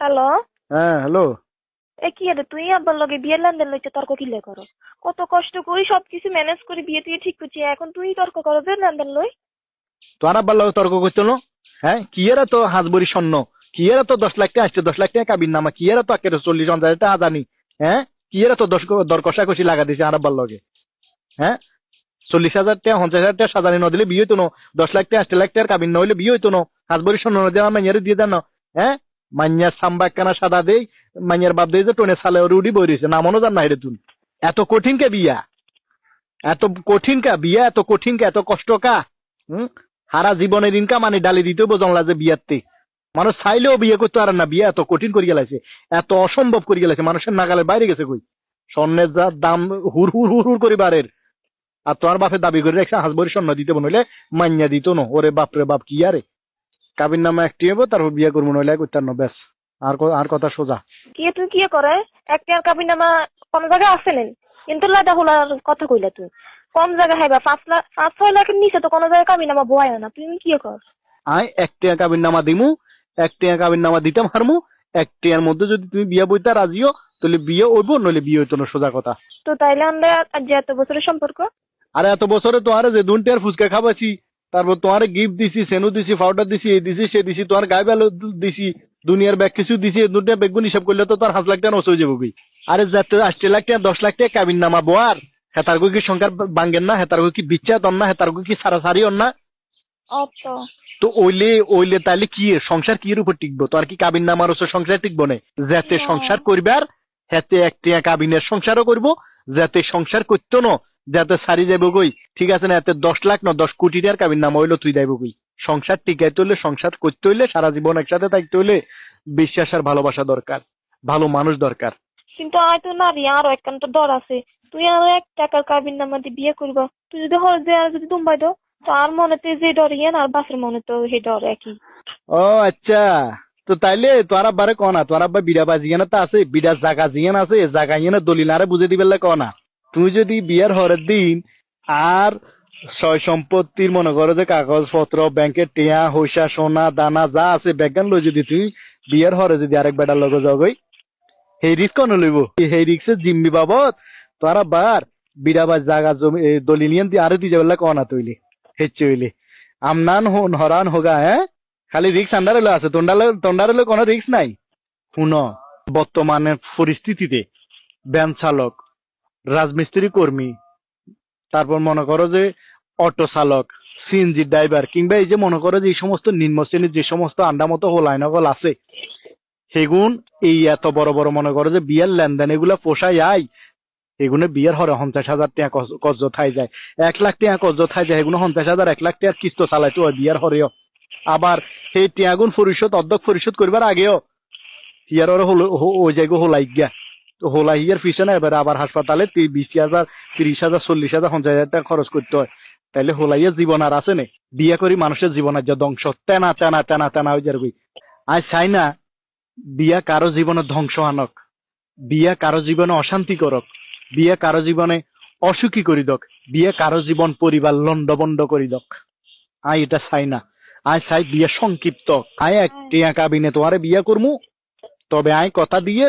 Hello হ্যাঁ hello. এ কি রে তুই আব্বার লগে বিয়ের লেনদেন লইতে তর্ক কিলে করো? কত কষ্ট করি সবকিছু ম্যানেজ করে বিয়ে তুই ঠিক করছি এখন তুই তর্ক করো যে লেনদেন লই। তোর আব্বার লগে তর্ক করছিল না? হ্যাঁ কি এরা তো হাজবরি স্বর্ণ? কি এরা তো দশ লাখ টাকা আসছে দশ লাখ টাকা কাবির নামা? কি এরা তো একের চল্লিশ হাজার টাকা জানি? হ্যাঁ কি এরা তো দশ দর কষাকষি লাগা দিছে আর আব্বার লগে? হ্যাঁ চল্লিশ হাজার টাকা পঞ্চাশ হাজার টাকা সাজানি ন দিলে বিয়ে হইতো না। দশ লাখ টাকা আট লাখ টাকার কাবিন নহলে বিয়ে হইতো না। হাজবরি স্বর্ণ নদী আমার মাইয়ারে দিয়ে দেন হ্যাঁ মাইয়ার সাম্বা একখানা সাদা দেই, মাইয়ার বাপ দেই যে টোনে সালে ওর উড়ি বই রয়েছে নামনো জান না তুই এত কঠিন কে বিয়া? এত কঠিন কা বিয়া, এত কঠিন কা, এত কষ্ট কা? হুম? সারা জীবনের ইনকাম আনি ডালি দিতেও বোঝালা যে বিয়াতে। মানুষ চাইলেও বিয়ে করতে পারে না, বিয়ে এত কঠিন করে গেলাইছে এত অসম্ভব করে গেলাইছে মানুষের নাগালের বাইরে গেছে কই? স্বর্ণের যা দাম হুর হুর হুর হুর করে বাড়ের। আর তোমার বাপে দাবি করে রেখে হাসবরি স্বর্ণ দিতে বনলে মান্যা দিত না, ওরে বাপ রে বাপ, কি আরে? কাবির নামে একটি হব তারপর বিয়ে করব নইলে করতাম না ব্যাস। আর আর কথা সোজা। কি তুই কি করে? একটা আর কাবিন নামা কম জায়গায় আছে নেন কিন্তু লাদা হোলার কথা কইলা তুই কম জায়গা হাইবা পাঁচ লাখ পাঁচ ছয় লাখের নিচে তো কোনো জায়গায় কাবিন নামা বয় না। তুই কি কর? আই এক টিয়া কাবির নামা দিমু এক টিয়া কাবির নামা দিতাম হারমু এক টিয়ার মধ্যে যদি তুমি বিয়ে বইতে রাজিও তাহলে বিয়ে হইব নইলে বিয়ে হইতো না সোজা কথা। তো তাইলে আমরা আজ এত বছরের সম্পর্ক? আরে এত বছরে তোমার যে দুন টিয়ার ফুচকা খাবাছি তারপর তোমার গিফট দিছি সেনু দিছি পাউডার দিছি এই দিছি সে দিছি তোমার গায়ে বেলো দিছি দুনিয়ার ব্যাগ কিছু দিছি দুটা বেগুন হিসাব করলে তো তার হাঁস লাখ টাকা নষ্ট হয়ে যাব আরে যাতে আটটি লাখ টাকা দশ লাখ টাকা কাবিন নামা বোয়ার হেতার কি সংসার বাঙ্গেন না হেতার গো কি বিচ্ছা তন না হেতার কি সারা সারি অন না। আচ্ছা তো ওইলে ওইলে তাহলে কি সংসার কি উপর টিকবো? তো আর কি কাবিন নামার ওসব সংসার টিকবো না? যাতে সংসার করবার হাতে একটা কাবিনের সংসারও করব যাতে সংসার করতো না। যাতে সারি যাইব কই? ঠিক আছে না এতে দশ লাখ না দশ কোটি টাকার কাবিন নাম হইল তুই যাইব কই? সংসার টিকাইতে হইলে সংসার করতে হইলে সারা জীবন একসাথে থাকতে হইলে বিশ্বাস আর ভালোবাসা দরকার ভালো মানুষ দরকার। কিন্তু আয় তো নারী আরও একখান তো ডর আছে। তুই আরও এক টাকার কাবিন নামা দিয়ে বিয়ে করবা তুই যদি হয় যে আর যদি দুম্বাই দাও তো আর মনেতে যে ডর ইয়ে আর বাসের মনে তো সেই ডর একই। ও আচ্ছা। তো তাইলে তোর আব্বারে কনা তোর আব্বা বিড়া বাজিয়ানা তো আছে বিড়া জাগা জিয়ান আছে জাগা ইয়েনা দলিলারে বুঝে দিবেলে কনা তুই যদি বিয়ার হরের দিন আর সয় সম্পত্তির মনে করো যে কাগজপত্র ব্যাংকের টিয়া হইসা সোনা দানা যা আছে ব্যাগান লই যদি তুই বিয়ার হরে যদি আরেক বেটার লগে যাও গই সেই রিস্ক কোন লইব? সেই রিক্সের জিম্মি বাবদ তোর আব্বার বিড়া বা জাগা জমি এ, দলিলিয়ান দিয়ে আরও দিয়ে যাবেলে কনা তৈলি হেচ্ছে হইলে। আমনান হন হরান হোগা হ্যাঁ? খালি রিক্স আন্ডারে আছে তন্ডারে তন্ডারে কোনো রিক্স নাই। শুন বর্তমানের পরিস্থিতিতে ব্যান চালক রাজমিস্ত্রি কর্মী। তারপর মনে করো যে অটো চালক সিএনজি ড্রাইভার কিংবা এই যে মনে করো যে এই সমস্ত নিম্ন শ্রেণির যে সমস্ত আন্ডা মতো হোলাইন হল আছে, সেগুন এই এত বড় বড় মনে করো যে বিয়ের লেনদেন এগুলা পোষায় আই এগুলো বিয়ের হরে পঞ্চাশ হাজার টাকা কজ্জ থাই যায়। এক লাখ টাকা কজ্জ থাই যায় এগুলো পঞ্চাশ হাজার, এক লাখ টাকার কিস্ত চালাইতো হয় বিয়ের হরেও। আবার সেই টিয়াগুন পরিশোধ অর্ধক পরিশোধ করবার আগেও ইয়ার ওই জায়গা হোলাই গিয়া তো হোলাই ইয়ার পিছনে এবার আবার হাসপাতালে বিশ হাজার তিরিশ হাজার চল্লিশ হাজার পঞ্চাশ হাজার টাকা খরচ করতে হয়। তাইলে হোলাইয়ের জীবন আর আছে নে। বিয়ে করি মানুষের জীবন আর যা ধ্বংস। তেনা তেনা তেনা তেনা হয়ে যাবে। আজ চাই না বিয়া কারও জীবনে ধ্বংস আনক। বিয়া কারও জীবনে অশান্তি করক। বিয়া কারও জীবনে অসুখী করি দক। বিয়ে কারও জীবন পরিবার লন্ডবন্ড করি দক। আই এটা চাই না। আই চাই বিয়ে সংক্ষিপ্ত আই এক টিয়া কাবিনে তোমারে বিয়ে করমু। তবে আই কথা দিয়ে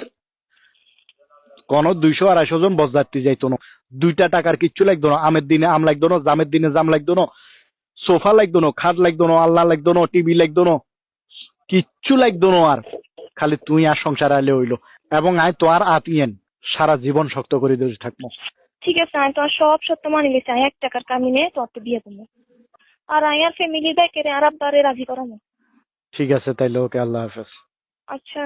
কোন দুইশো আড়াইশো জন বসযাত্রী যাইতো না দুইটা টাকার কিচ্ছু লাগতো না আমের দিনে আম লাগতো না জামের দিনে জাম লাগতো না সোফা লাগতো না খাট লাগতো না আল্লাহ লাগতো না টিভি লাগতো না কিচ্ছু লাগতো না আর। খালি তুই আর সংসার আইলে হইল। এবং আয় তো আর আতিয়ান সারা জীবন শক্ত করে ধরে থাকব। ঠিক আছে আমি তোমার সব সত্য মানি গেছি। এক টাকার কামিনে তোর তো বিয়ে করব। আর আমি আর ফ্যামিলি ব্যাকেরে আর আব্বারে রাজি করাবো। ঠিক আছে তাইলে ওকে আল্লাহ হাফেজ। আচ্ছা।